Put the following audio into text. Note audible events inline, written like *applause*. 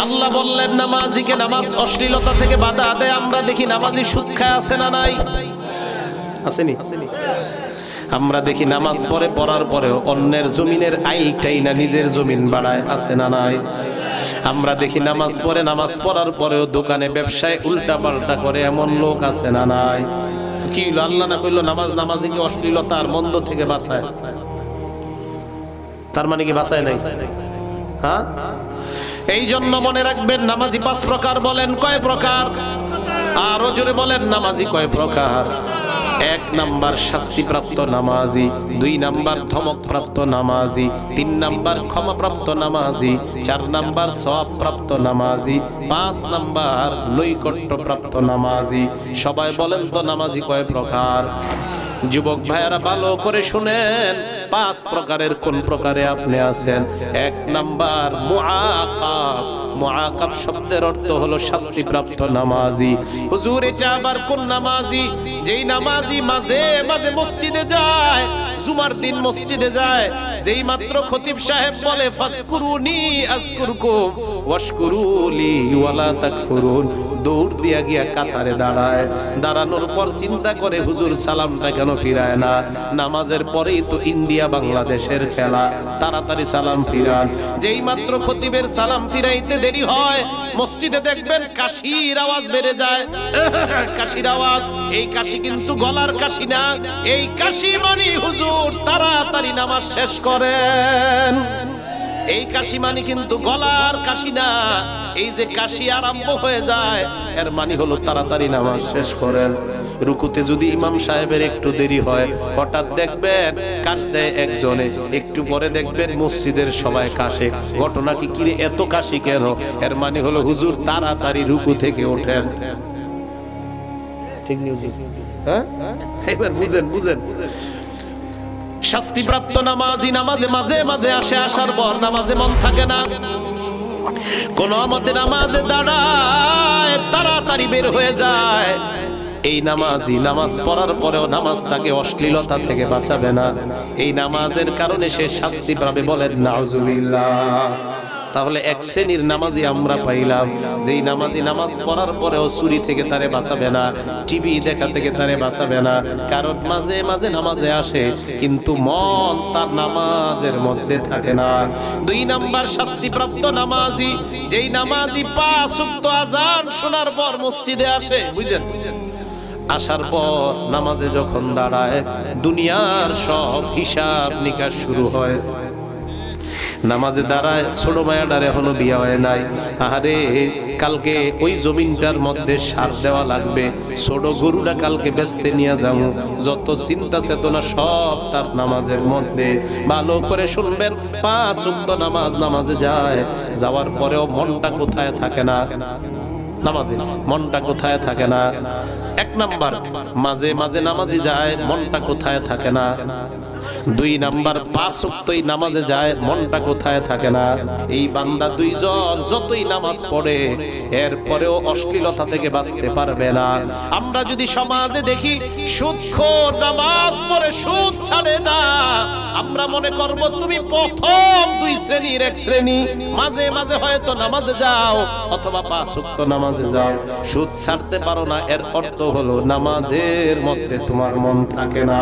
আল্লাহ বললেন নামাজিকে নামাজ অশ্লীলতা থেকে বাধা দেয় আমরা দেখি নামাজি সুদ খায় আছে না নাই? আসেনি? আমরা দেখি নামাজ পড়ে পড়ার পরেও অন্যের জমিনের আইলটাই না নিজের জমিন বাড়ায় আছে না নাই? আমরা দেখি নামাজ পড়ে নামাজ পড়ার পরেও দোকানে ব্যবসায় উল্টা পাল্টা করে এমন লোক আছে না নাই? কি হইল? আল্লাহ না কইলো নামাজ নামাজিকে অশ্লীলতা আর মন্দ থেকে বাঁচায়? তার মানে কি বাঁচায় নাই? হ্যাঁ? এই জন্য মনে রাখবেন, নামাজি পাঁচ প্রকার বলেন, কয় প্রকার? আরও জোরে বলেন, নামাজি কয় প্রকার? এক নাম্বার শাস্তিপ্রাপ্ত নামাজি, দুই নাম্বার ধমকপ্রাপ্ত নামাজি, তিন নাম্বার ক্ষমাপ্রাপ্ত নামাজি, চার নাম্বার সওয়াবপ্রাপ্ত নামাজি, পাঁচ নাম্বার নৈকট্যপ্রাপ্ত নামাজি। সবাই বলেন তো নামাজি কয় প্রকার? যুবক ভাইয়ারা ভালো করে শুনেন। পাঁচ প্রকারের কোন প্রকারে আপনি আছেন? এক নাম্বার, মুআকাব। মুআকাব শব্দের অর্থ হলো শাস্তিপ্রাপ্ত নামাজি। হুজুর, এটা আবার কোন নামাজি? যেই নামাজি মাঝে মাঝে মসজিদে যায়, জুমার দিন মসজিদে যায়। যেই মাত্র খতিব সাহেব বলে, ফাজকুরুনি আজকুরকুম, ওয়াশকুরুলি ওয়ালা তাকফুরুন। দৌড় দিয়া গিয়া কাতারে দাঁড়ায়। দাঁড়ানোর পর চিন্তা করে হুজুর সালামটা কেন ফিরায় না? নামাজের পরেই তো ইন্ডিয়া বাংলাদেশের খেলা। তাড়াতাড়ি সালাম ফিরান। যেই মাত্র খতিবের সালাম ফিরাইতে দেরি হয়, মসজিদে দেখবেন কাশির আওয়াজ বেড়ে যায়। *laughs* কাশির আওয়াজ, এই কাশি কিন্তু গলার কাশি না। এই কাশি মানে হুজুর তাড়াতাড়ি নামাজ শেষ করেন। এই কাশি মানে কিন্তু গলার কাশি না। এই যে কাশি আরম্ভ হয়ে যায় এর মানে হলো তাড়াতাড়ি নামাজ শেষ করেন। রুকুতে যদি ইমাম সাহেবের একটু দেরি হয় হঠাৎ দেখবেন কাশ দেয় একজনে। একটু পরে দেখবেন মসজিদের সবাই কাশে। ঘটনা কি কিরে এত কাশি কেন? এর মানে হলো হুজুর তাড়াতাড়ি রুকু থেকে ওঠেন। ঠিক নিউজ হ্যাঁ? এবার বুঝেন বুঝেন বুঝেন। শাস্তিপ্রাপ্ত নামাজি নামাজে মাঝে মাঝে আসে, আসার পর নামাজে মন থাকে না। কোন মতে নামাজে দাঁড়ায়, তাড়াতাড়ি বের হয়ে যায়। এই নামাজি নামাজ পড়ার পরেও নামাজ তাকে অশ্লীলতা থেকে বাঁচাবে না। এই নামাজের কারণে সে শাস্তি পাবে বলেন, নাউজুবিল্লাহ। তাহলে এক শ্রেণির নামাজি আমরা পাইলাম। যেই নামাজি নামাজ পড়ার পরেও চুরি থেকে তারে বাঁচাবে না। টিভি দেখা থেকে তারে বাঁচাবে না। কারণ মাঝে মাঝে নামাজে আসে কিন্তু মন তার নামাজের মধ্যে থাকে না। দুই নাম্বার শাস্তিপ্রাপ্ত নামাজি যেই নামাজি পাঁচ উক্ত আজান শোনার পর মসজিদে আসে বুঝেন আসার পর নামাজে যখন দাঁড়ায় দুনিয়ার সব হিসাব নিকাশ শুরু হয়। নামাজে দাঁড়ায় ছোট মায়াটার এখনও বিয়া হয় নাই। আহারে, কালকে ওই জমিনটার মধ্যে সার দেওয়া লাগবে। ছোট গরুটা কালকে বেচতে নিয়ে যাব। যত চিন্তা চেতনা সব তার নামাজের মধ্যে। ভালো করে শুনবেন, পাঁচ উক্ত নামাজ নামাজে যায়। যাওয়ার পরেও মনটা কোথায় থাকে না? নামাজে মনটা কোথায় থাকে না? এক নাম্বার, মাঝে মাঝে নামাজে যায়, মনটা কোথায় থাকে না? দুই নাম্বার, পাঁচ উক্তই নামাজে যায়, মনটা কোথায় থাকে না? এই বান্দা দুইজন যতই নামাজ পড়ে, এরপরেও অশ্লীলতা থেকে বাঁচতে পারবে না। আমরা যদি সমাজে দেখি সুদখোর নামাজ পড়ে সুদ ছাড়ে না। আমরা মনে করব, তুমি প্রথম দুই শ্রেণির এক শ্রেণি। মাঝে মাঝে হয়তো নামাজে যাও, অথবা পাঁচ উক্ত নামাজে যাও। সুদ ছাড়তে পারো না, এর অর্থ হলো নামাজের মধ্যে তোমার মন থাকে না।